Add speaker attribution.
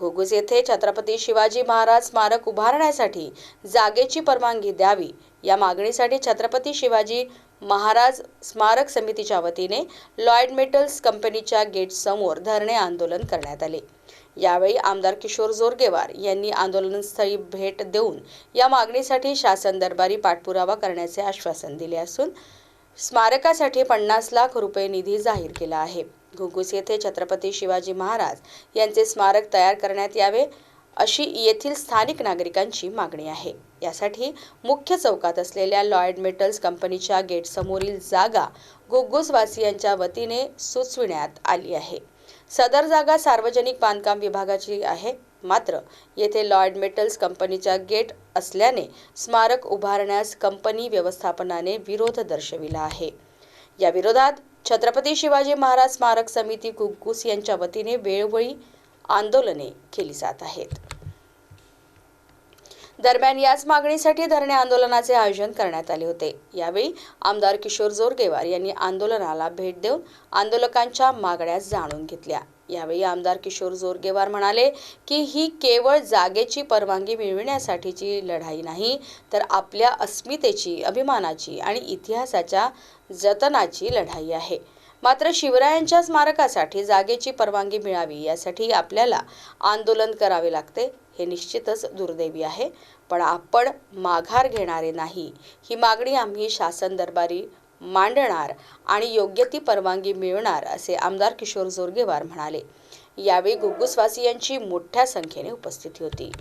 Speaker 1: घुगुस येथे छत्रपती शिवाजी महाराज स्मारक उभारण्यासाठी जागेची परवानगी द्यावी. या मागणीसाठी छत्रपती शिवाजी महाराज स्मारक समितीच्या वतीने लॉयड मेटल्स कंपनीच्या गेटसमोर धरणे आंदोलन करण्यात आले. यावेळी आमदार किशोर जोरगेवार यांनी आंदोलनस्थळी भेट देऊन या मागणीसाठी शासन दरबारी पाठपुरावा करण्याचे आश्वासन दिले असून स्मारकासाठी पन्नास लाख रुपये निधी जाहीर केला आहे. घुगुस येथे छत्रपती शिवाजी महाराज यांचे स्मारक तयार करण्यात यावे अशी येथील स्थानिक नागरिकांची मागणी आहे. यासाठी मुख्य चौकात असलेल्या लॉयड मेटल्स कंपनीच्या गेटसमोरील जागा घुगुसवासियांच्या वतीने सुचविण्यात आली आहे. सदर जागा सार्वजनिक बांधकाम विभागाची आहे. मात्र येथे लॉयड मेटल्स कंपनीच्या गेट असल्याने स्मारक उभारण्यास कंपनी व्यवस्थापनाने विरोध दर्शविला आहे. या विरोधात छत्रपती शिवाजी महाराज स्मारक समिती घुग्गुस यांच्या वतीने वेळोवेळी आंदोलने केली जात आहेत. दरम्यान याच मागणीसाठी धरणे आंदोलनाचे आयोजन करण्यात आले होते. यावेळी आमदार किशोर जोरगेवार यांनी आंदोलनाला भेट देऊन आंदोलकांच्या मागण्या जाणून घेतल्या. यावेळी आमदार किशोर जोरगेवार म्हणाले की ही केवळ जागेची परवानगी मिळविण्यासाठीची लढाई नाही तर आपल्या अस्मितेची अभिमानाची आणि इतिहासाच्या जतनाची लढाई आहे. मात्र शिवरायांच्या स्मारकासाठी जागेची परवानगी मिळावी यासाठी आपल्याला आंदोलन करावे लागते हे निश्चितच दुर्दैवी आहे. पण आपण माघार घेणारे नाही. ही मागणी आम्ही शासन दरबारी मांडणार आणि योग्य ती परवानगी मिळणार असे आमदार किशोर जोरगेवार म्हणाले. यावेळी घुग्गुसवासियांची मोठ्या संख्येने उपस्थिती होती.